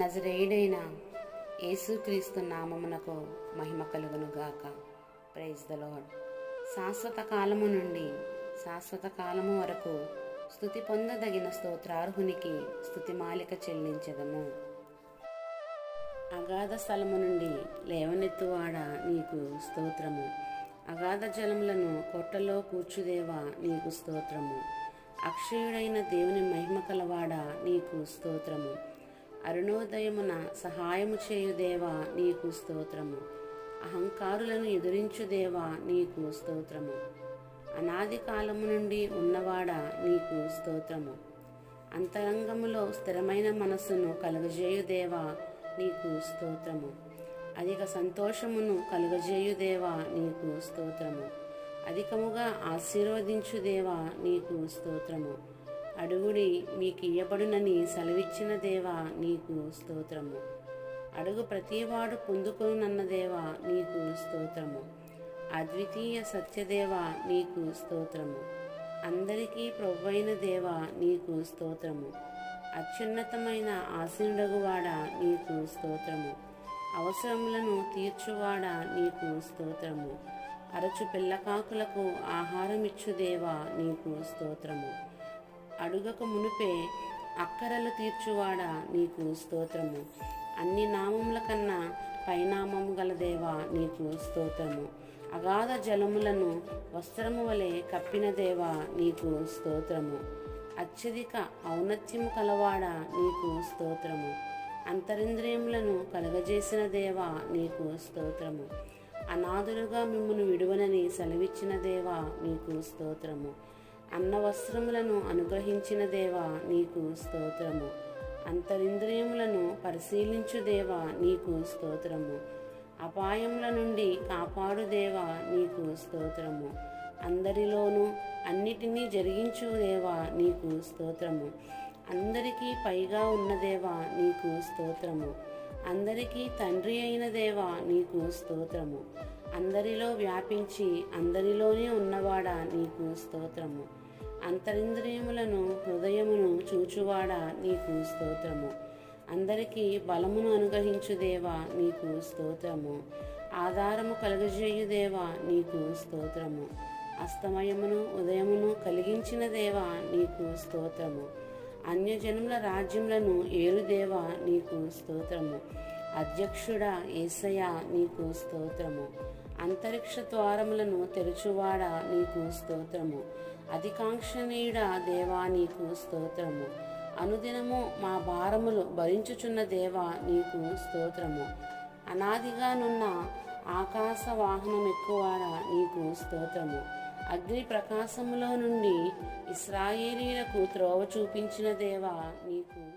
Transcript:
నజరేయుడైన యేసుక్రీస్తు నామమునకు మహిమ కలుగునుగాక. ప్రైజ్ ద లాడ్ శాశ్వత కాలము నుండి శాశ్వత కాలము వరకు స్థుతి పొందదగిన స్తోత్రార్హునికి స్థుతి మాలిక చెల్లించదము. అగాధ స్థలము నుండి లేవనెత్తువాడ నీకు స్తోత్రము. అగాధ జలములను కొట్టలో కూర్చుదేవా నీకు స్తోత్రము. అక్షయుడైన దేవుని మహిమ కలవాడ నీకు స్తోత్రము. అరుణోదయమున సహాయము చేయుదేవా నీకు స్తోత్రము. అహంకారులను ఎదురించుదేవా నీకు స్తోత్రము. అనాది కాలము నుండి ఉన్నవాడా నీకు స్తోత్రము. అంతరంగములో స్థిరమైన మనస్సును కలుగజేయుదేవా నీకు స్తోత్రము. అధిక సంతోషమును కలుగజేయుదేవా నీకు స్తోత్రము. అధికముగా ఆశీర్వదించుదేవా నీకు స్తోత్రము. అడుగుడి మీకు ఇయ్యబడునని సెలవిచ్చిన దేవా నీకు స్తోత్రము. అడుగు ప్రతివాడు పొందుకొనున్న దేవా నీకు స్తోత్రము. అద్వితీయ సత్యదేవా నీకు స్తోత్రము. అందరికీ ప్రొవ్వైన దేవా నీకు స్తోత్రము. అత్యున్నతమైన ఆసీనుడగువాడా నీకు స్తోత్రము. అవసరములను తీర్చువాడా నీకు స్తోత్రము. అరచు పిల్లకాకులకు ఆహారమిచ్చు దేవా నీకు స్తోత్రము. అడుగక మునిపే అక్కరలు తీర్చువాడా నీకు స్తోత్రము. అన్ని నామముల కన్నా పైనామము గల దేవా నీకు స్తోత్రము. అగాధ జలములను వస్త్రము వలె కప్పిన దేవా నీకు స్తోత్రము. అత్యధిక ఔన్నత్యము కలవాడా నీకు స్తోత్రము. అంతరింద్రియములను కలగజేసిన దేవా నీకు స్తోత్రము. అనాథులుగా మిమ్మను విడువనని సెలవిచ్చిన దేవా నీకు స్తోత్రము. అన్న వస్త్రములను అనుగ్రహించిన దేవా నీకు స్తోత్రము. అంతరింద్రియములను పరిశీలించు దేవా నీకు స్తోత్రము. అపాయముల నుండి కాపాడు దేవా నీకు స్తోత్రము. అందరిలోనూ అన్నిటినీ జరిగించు దేవా నీకు స్తోత్రము. అందరికీ పైగా ఉన్న దేవా నీకు స్తోత్రము. అందరికీ తండ్రి అయిన దేవా నీకు స్తోత్రము. అందరిలో వ్యాపించి అందరిలోనే ఉన్నవాడా నీకు స్తోత్రము. అంతరింద్రియములను హృదయమును చూచువాడా నీకు స్తోత్రము. అందరికీ బలమును అనుగ్రహించు దేవా నీకు స్తోత్రము. ఆధారము కలుగజేయు దేవా నీకు స్తోత్రము. అస్తమయమును ఉదయమును కలిగించిన దేవా నీకు స్తోత్రము. అన్యజనుల రాజ్యములను ఏలుదేవా నీకు స్తోత్రము. అధ్యక్షుడా ఏసయ నీకు స్తోత్రము. అంతరిక్ష ద్వారములను తెరుచువాడా నీకు స్తోత్రము. అధికాంక్షణీయుడా దేవా నీకు స్తోత్రము. అనుదినము మా భారములు భరించుచున్న దేవా నీకు స్తోత్రము. అనాదిగానున్న ఆకాశ వాహనం ఎక్కువాడా నీకు స్తోత్రము. అగ్ని ప్రకాశములో నుండి ఇస్రాయేలీలకు త్రోవ చూపించిన దేవా నీకు